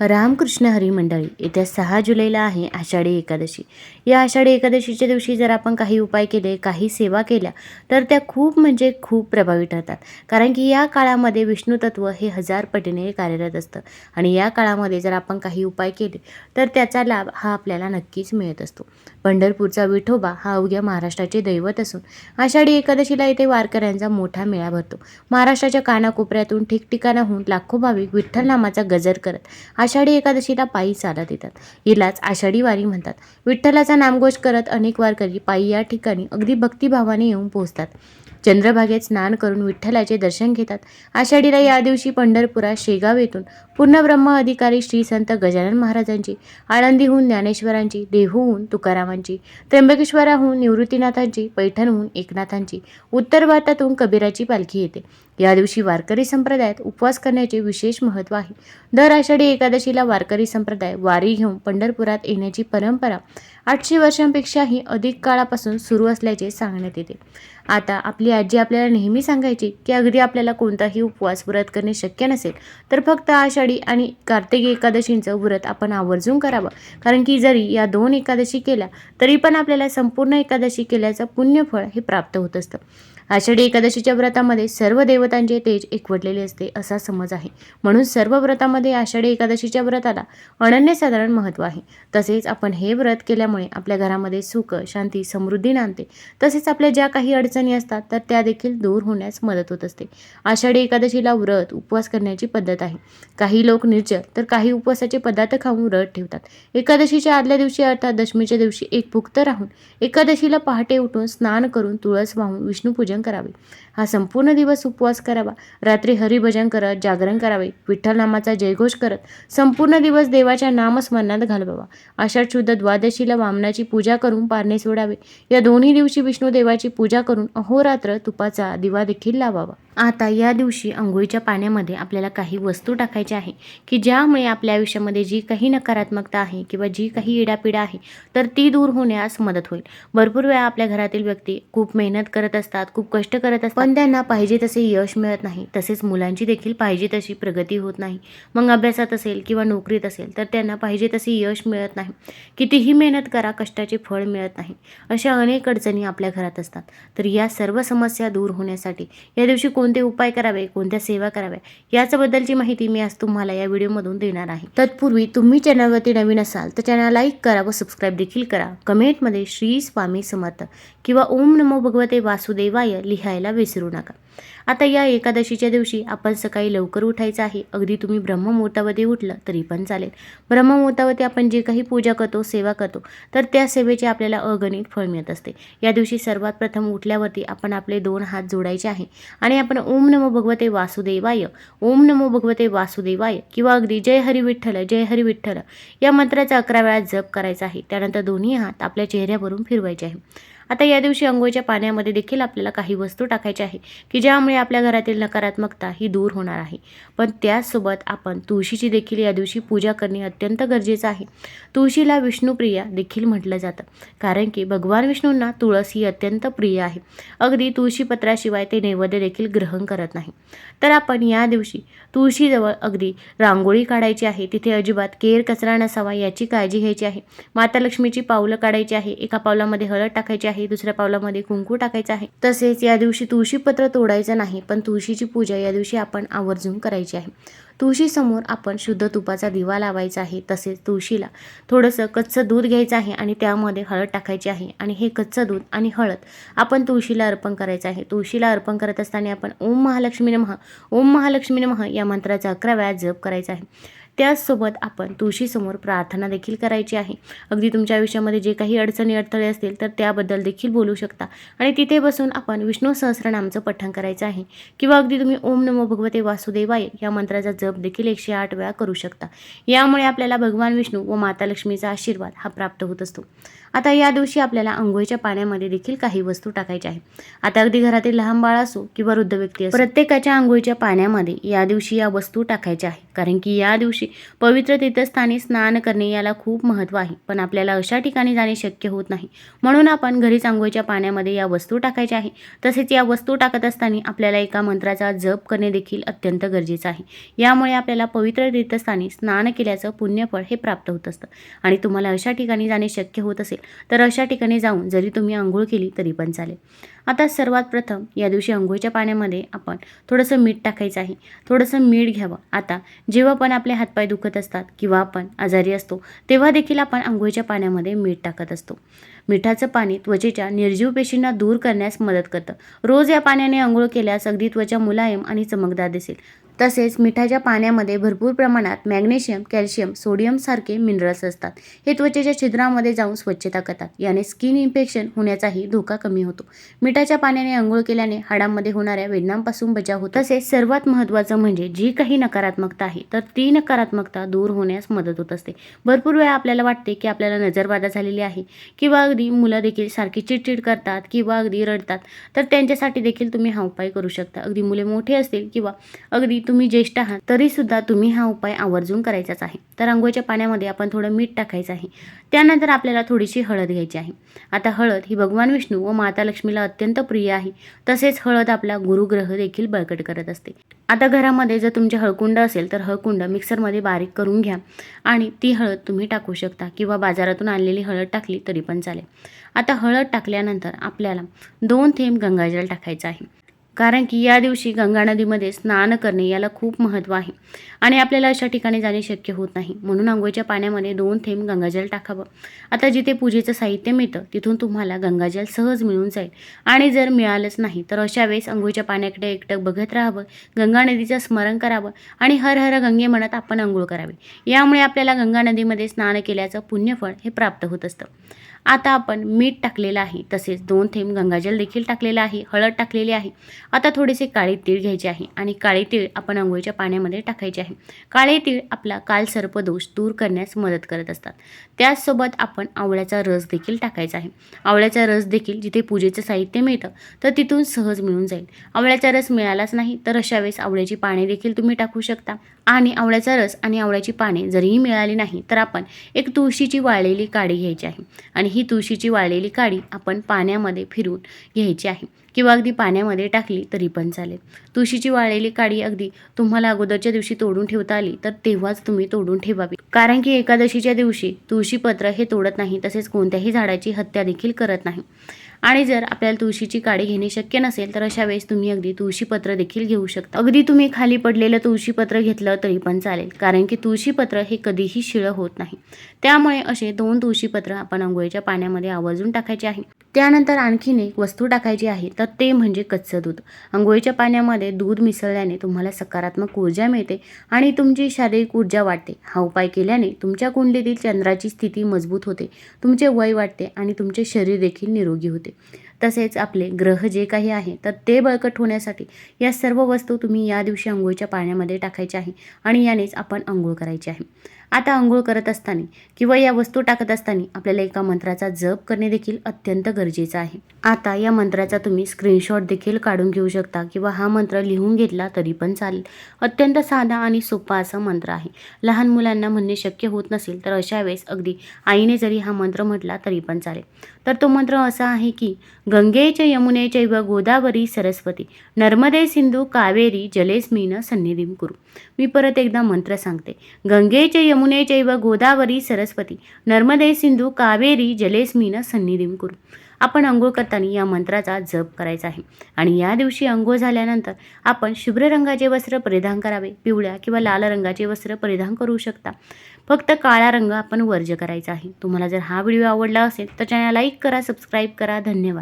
रामकृष्ण हरी मंडळी येत्या सहा जुलैला आहे आषाढी एकादशी. या आषाढी एकादशीच्या दिवशी जर आपण काही उपाय केले काही सेवा केल्या तर त्या खूप म्हणजे खूप प्रभावी ठरतात. कारण की या काळामध्ये विष्णू तत्व हे हजार पटीने कार्यरत असतं. आणि या काळामध्ये जर आपण काही उपाय केले तर त्याचा लाभ हा आपल्याला नक्कीच मिळत असतो. पंढरपूरचा विठोबा हा अवघ्या महाराष्ट्राचे दैवत असून आषाढी एकादशीला येथे वारकऱ्यांचा मोठा मेळा भरतो. महाराष्ट्राच्या कानाकोपऱ्यातून ठिकठिकाणाहून लाखो भाविक विठ्ठल नामाचा गजर करत आषाढी एकादशीला पायी चालत येतात. हिलाच आषाढी वारी म्हणतात. विठ्ठलाचा नामघोष करत अनेक वारकरी पायी या ठिकाणी अगदी भक्तिभावाने येऊन पोहोचतात. चंद्रभागेत स्नान करून विठ्ठलाचे दर्शन घेतात. आषाढीला या दिवशी पंढरपुरात शेगाव येथून पूर्णब्रह्म अधिकारी श्री संत गजानन महाराजांची आळंदीहून ज्ञानेश्वरांची देहूहून तुकारामांची त्र्यंबकेश्वराहून निवृत्तीनाथांची पैठणहून एकनाथांची उत्तर भारतातून कबीराची पालखी येते. या दिवशी वारकरी संप्रदायात उपवास करण्याचे विशेष महत्त्व आहे. दर आषाढी एकादशीला वारकरी संप्रदाय वारी घेऊन पंढरपुरात येण्याची परंपरा आठशे वर्षांपेक्षाही अधिक काळापासून सुरू असल्याचे सांगण्यात येते. आता आपली आजी आपल्याला नेहमी सांगायची की अगदी आपल्याला कोणताही उपवास व्रत करणे शक्य नसेल तर फक्त आषाढी आणि कार्तिकी एकादशींचं व्रत आपण आवर्जून करावं. कारण की जरी या दोन एकादशी केल्या तरी पण आपल्याला संपूर्ण एकादशी केल्याचं पुण्यफळ हे प्राप्त होत असतं. आषाढी एकादशीच्या व्रतामध्ये सर्व देवतांचे तेज एकवटलेले असते असा समज आहे. म्हणून सर्व व्रतामध्ये आषाढी एकादशीच्या व्रताला अनन्यसाधारण महत्त्व आहे. तसेच आपण हे व्रत केल्यामुळे आपल्या घरामध्ये सुख शांती समृद्धी नांदते. तसेच आपल्या ज्या काही अडचणी असतात तर त्या देखील दूर होण्यास मदत होत असते. आषाढी एकादशीला व्रत उपवास करण्याची पद्धत आहे. काही लोक निर्जल तर काही उपवासाचे पदार्थ खाऊन व्रत ठेवतात. एकादशीच्या आदल्या दिवशी अर्थात दशमीच्या दिवशी एक भुक्त राहून एकादशीला पहाटे उठून स्नान करून तुळस वाहून विष्णूपूजन करावे. हा संपूर्ण दिवस उपवास करावा. रात्री हरिभजन करत जागरण करावे. विठ्ठल नामाचा जयघोष करत संपूर्ण दिवस देवाच्या नामस्मरणात घालवावा. आषाढ शुद्ध द्वादशीला वामनाची पूजा करून पारणे सोडावे. या दोन्ही दिवशी विष्णू देवाची पूजा करून अहोरात्र तुपाचा दिवा देखील लावावा. आता या दिवशी आंघोळीच्या पाण्यामध्ये आपल्याला काही वस्तू टाकायच्या आहे की ज्यामुळे आपल्या आयुष्यामध्ये जी काही नकारात्मकता आहे किंवा जी काही इडापिडा आहे तर ती दूर होण्यास मदत होईल. भरपूर वेळा आपल्या घरातील व्यक्ती खूप मेहनत करत असतात खूप कष्ट करत असतात. पण त्यांना पाहिजे तसे यश मिळत नाही. तसेच मुलांची देखील पाहिजे तशी प्रगती होत नाही. मग अभ्यासात असेल किंवा नोकरीत असेल तर त्यांना पाहिजे तसे यश मिळत नाही. कितीही मेहनत करा कष्टाचे फळ मिळत नाही. अशा अनेक अडचणी आपल्या घरात असतात. तर या सर्व समस्या दूर होण्यासाठी या दिवशी कोण कोणते उपाय करावे कोणत्या सेवा कराव्या याच्याबद्दलची माहिती मी आज तुम्हाला या व्हिडिओमधून देणार आहे. तत्पूर्वी तुम्ही चॅनलवरती नवीन असाल तर चॅनल लाईक करा व सबस्क्राईब देखील करा. कमेंटमध्ये श्री स्वामी समर्थ किंवा ओम नमो भगवते वासुदेवाय लिहायला विसरू नका. आता या एकादशीच्या दिवशी आपण सकाळी लवकर उठायचं आहे. अगदी तुम्ही ब्रह्ममुहूर्तावरती उठलं तरी पण चालेल. ब्रह्ममुहूर्तावरती आपण जे काही पूजा करतो सेवा करतो तर त्या सेवेचे आपल्याला अगणित फळ मिळत असते. या दिवशी सर्वात प्रथम उठल्यावरती आपण आपले दोन हात जोडायचे आहे आणि आपण ओम नमो भगवते वासुदेवाय ओम नमो भगवते वासुदेवाय किंवा अगदी जय हरी विठ्ठल जय हरी विठ्ठल या मंत्राचा अकरा वेळा जप करायचा आहे. त्यानंतर दोन्ही हात आपल्या चेहऱ्यावरून फिरवायचे आहे. आता या दिवशी अंघोळीच्या पाण्यामध्ये देखील आपल्याला काही वस्तू टाकायच्या आहे की ज्यामुळे आपल्या घरातील नकारात्मकता ही दूर होणार आहे. पण त्याचसोबत आपण तुळशीची देखील या दिवशी पूजा करणे अत्यंत गरजेचं आहे. तुळशीला विष्णुप्रिया देखील म्हटलं जातं कारण की भगवान विष्णूंना तुळस ही अत्यंत प्रिय आहे. अगदी तुळशीपत्राशिवाय ते नैवेद्य देखील ग्रहण करत नाही. तर आपण या दिवशी तुळशीजवळ अगदी रांगोळी काढायची आहे. तिथे अजिबात केर कचरा नसावा याची काळजी घ्यायची आहे. माता लक्ष्मीची पावलं काढायची आहे. एका पावलामध्ये हळद टाकायची आहे. दुसऱ्या पावलामध्ये कुंकू टाकायचं आहे. तसेच या दिवशी तुळशीपत्र तोडायचं नाही पण तुळशीची पूजा या दिवशी आपण आवर्जून करायची आहे. तुळशीसमोर आपण शुद्ध तुपाचा दिवा लावायचा आहे तसेच तुळशीला थोडंसं कच्चं दूध घ्यायचं आहे आणि त्यामध्ये हळद टाकायची आहे. आणि हे कच्चं दूध आणि हळद आपण तुळशीला अर्पण करायचं आहे. तुळशीला अर्पण करत असताना आपण ओम महालक्ष्मी नमः ओम महालक्ष्मी नमः या मंत्राचा अकरा वेळा जप करायचा आहे. त्याचसोबत आपण तुळशीसमोर प्रार्थना देखील करायची आहे. अगदी तुमच्या आयुष्यामध्ये जे काही अडचणी अडथळे असतील तर त्याबद्दल देखील बोलू शकता. आणि तिथे बसून आपण विष्णू सहस्रनामचं पठण करायचं आहे. किंवा अगदी तुम्ही ओम नमो भगवते वासुदेवाय या मंत्राचा जप देखील एकशे आठ वेळा करू शकता. यामुळे आपल्याला भगवान विष्णू व माता लक्ष्मीचा आशीर्वाद हा प्राप्त होत असतो. आता या दिवशी आपल्याला आंघोळीच्या पाण्यामध्ये देखील काही वस्तू टाकायच्या आहे आता अगदी घरातील लहान बाळ असो किंवा वृद्ध व्यक्ती असो प्रत्येकाच्या आंघोळीच्या पाण्यामध्ये या दिवशी या वस्तू टाकायच्या आहे कारण की या दिवशी पवित्र तीर्थस्थानी स्नान करणे याला खूप महत्त्व आहे. पण आपल्याला अशा ठिकाणी जाणे शक्य होत नाही. म्हणून आपण घरीच आंघोळीच्या पाण्यामध्ये या वस्तू टाकायच्या आहे. तसेच या वस्तू टाकत असताना आपल्याला एका मंत्राचा जप करणे देखील अत्यंत गरजेचं आहे. यामुळे आपल्याला पवित्र तीर्थस्थानी स्नान केल्याचं पुण्यफळ हे प्राप्त होत असतं. आणि तुम्हाला अशा ठिकाणी जाणे शक्य होत असेल तर अशा ठिकाणी जाऊन जरी तुम्ही आंघोळ केली तरी पण चालेल. आता सर्वात प्रथम या दिवशी आंघोळीच्या पाण्यामध्ये आपण थोडंसं मीठ टाकायचं आहे. थोडंसं मीठ घ्यावं. आता जेव्हा पण आपले हातपाय दुखत असतात किंवा आपण आजारी असतो तेव्हा देखील आपण आंघोळीच्या पाण्यामध्ये मीठ टाकत असतो. मिठाचं पाणी त्वचेच्या निर्जीव पेशींना दूर करण्यास मदत करतं. रोज या पाण्याने आंघोळ केल्यास अगदी त्वचा मुलायम आणि चमकदार दिसेल. तसेच मिठाच्या पाण्यामध्ये भरपूर प्रमाणात मॅग्नेशियम कॅल्शियम सोडियमसारखे मिनरल्स असतात. हे त्वचेच्या छिद्रामध्ये जाऊन स्वच्छता करतात. याने स्किन इन्फेक्शन होण्याचाही धोका कमी होतो. मिठाच्या पाण्याने आंघोळ केल्याने हाडांमध्ये होणाऱ्या वेदनांपासून बचाव होतो. तसेच सर्वात महत्त्वाचं म्हणजे जी काही नकारात्मकता आहे तर ती नकारात्मकता दूर होण्यास मदत होत असते. भरपूर वेळा आपल्याला वाटते की आपल्याला नजरबाधा झालेली आहे किंवा अगदी मुलं देखील सारखी चिडचिड करतात किंवा अगदी रडतात तर त्यांच्यासाठी देखील तुम्ही हा उपाय करू शकता. अगदी मुले मोठे असतील किंवा अगदी तुम्ही ज्येष्ठ आहात तरी सुद्धा तुम्ही हा उपाय आवर्जून करायचाच आहे. तर आंघोळीच्या पाण्यामध्ये आपण थोडं मीठ टाकायचं आहे. त्यानंतर आपल्याला थोडीशी हळद घ्यायची आहे. आता हळद ही भगवान विष्णू व माता लक्ष्मीला अत्यंत प्रिय आहे. तसेच हळद आपला गुरुग्रह देखील बळकट करत असते. आता घरामध्ये जर तुमचे हळकुंड असेल तर हळकुंड मिक्सरमध्ये बारीक करून घ्या आणि ती हळद तुम्ही टाकू शकता किंवा बाजारातून आणलेली हळद टाकली तरी पण चालेल. आता हळद टाकल्यानंतर आपल्याला दोन थेंब गंगाजल टाकायचं आहे. कारण की या दिवशी गंगा नदीमध्ये स्नान करणे याला खूप महत्त्व आहे. आणि आपल्याला अशा ठिकाणी जाणे शक्य होत नाही. म्हणून आंघोळीच्या पाण्यामध्ये दोन थेंब गंगाजल टाकावं. आता जिथे पूजेचं साहित्य मिळतं तिथून तुम्हाला गंगाजल सहज मिळून जाईल. आणि जर मिळालंच नाही तर अशा वेळेस आंघोळीच्या पाण्याकडे एकटक बघत राहावं गंगा नदीचं स्मरण करावं आणि हर हर गंगे म्हणत आपण आंघोळ करावी. यामुळे आपल्याला गंगा नदीमध्ये स्नान केल्याचं पुण्यफळ हे प्राप्त होत असतं. आता आपण मीठ टाकलेलं आहे तसेच दोन थेंब गंगाजल देखील टाकलेलं आहे हळद टाकलेली आहे. आता थोडेसे काळे तीळ घ्यायचे आहे आणि काळे तीळ आपण आंघोळीच्या पाण्यामध्ये टाकायचे आहे. काळे तीळ आपला काल सर्पदोष दूर करण्यास मदत करत असतात. त्याचसोबत आपण आवळ्याचा रस देखील टाकायचा आहे. आवळ्याचा रस देखील जिथे पूजेचं साहित्य मिळतं तर तिथून सहज मिळून जाईल. आवळ्याचा रस मिळालाच नाही तर अशा वेळेस आवळ्याची पाने देखील तुम्ही टाकू शकता. आणि आवळ्याचा रस आणि आवळ्याची पाने जरीही मिळाली नाही तर आपण एक तुळशीची वाळलेली काडी घ्यायची आहे. आणि ही तुळशीची वाळलेली काडी आपण पाण्यामध्ये फिरून घ्यायची आहे. किंवा अगदी पाण्यामध्ये टाकली तरी पण चालेल. तुळशीची वाळलेली काडी अगदी तुम्हाला अगोदरच्या दिवशी तोडून ठेवता आली तर तेव्हाच तुम्ही तोडून ठेवावी. कारण की एकादशीच्या दिवशी तुळशीपत्र हे तोडत नाही तसेच कोणत्याही झाडाची हत्या देखील करत नाही. आणि जर आपल्याला तुळशीची काडी घेणे शक्य नसेल तर अशा वेळेस तुम्ही अगदी तुळशीपत्र देखील घेऊ शकता. अगदी तुम्ही खाली पडलेलं तुळशीपत्र घेतलं तरी पण चालेल कारण की तुळशीपत्र हे कधीही शिळं होत नाही. त्यामुळे असे दोन तुळशीपत्र आपण आंघोळीच्या पाण्यामध्ये आवर्जून टाकायचे आहे. त्यानंतर आणखीन एक वस्तू टाकायची आहे तर ते म्हणजे कच्चं दूध. आंघोळीच्या पाण्यामध्ये दूध मिसळल्याने तुम्हाला सकारात्मक ऊर्जा मिळते आणि तुमची शारीरिक ऊर्जा वाढते. हा उपाय केल्याने तुमच्या कुंडलीतील चंद्राची स्थिती मजबूत होते तुमचे वय वाढते आणि तुमचे शरीर देखील निरोगी होते. तसेच आपले ग्रह जे काही आहे तर ते बळकट होण्यासाठी या सर्व वस्तू तुम्ही या दिवशी आंघोळीच्या पाण्यामध्ये टाकायच्या आहे आणि यानेच आपण आंघोळ करायची आहे. आता आंघोळ करत असताना किंवा या वस्तू टाकत असताना आपल्याला एका मंत्राचा जप करणे देखील अत्यंत गरजेचं आहे. आता या मंत्राचा तुम्ही स्क्रीनशॉट देखील काढून घेऊ शकता किंवा हा मंत्र लिहून घेतला तरी पण चालेल. अत्यंत साधा आणि सोपा असा मंत्र आहे. लहान मुलांना म्हणणे शक्य होत नसेल तर अशा वेळेस अगदी आईने जरी हा मंत्र म्हटला तरी पण चालेल. तर तो मंत्र असा आहे की गंगेच यमुने चैव गोदावरी सरस्वती नर्मदे सिंधू कावेरी जलेस्मिन सन्निधीम कुरु. मी परत एकदा मंत्र सांगते. गंगेच यमुने चैव गोदावरी सरस्वती नर्मदे सिंधू कावेरी जलेस्मिन सन्निधीम करू. आपण अंघोळ करताना या मंत्राचा जप करायचा आहे. आणि या दिवशी अंघोळ झाल्यानंतर आपण शुभ्र रंगाचे वस्त्र परिधान करावे. पिवळ्या किंवा लाल रंगाचे वस्त्र परिधान करू शकता. फक्त काळा रंग आपण वर्ज करायचा आहे. तुम्हाला जर हा व्हिडिओ आवडला असेल तर चॅनल लाईक करा सबस्क्राईब करा. धन्यवाद.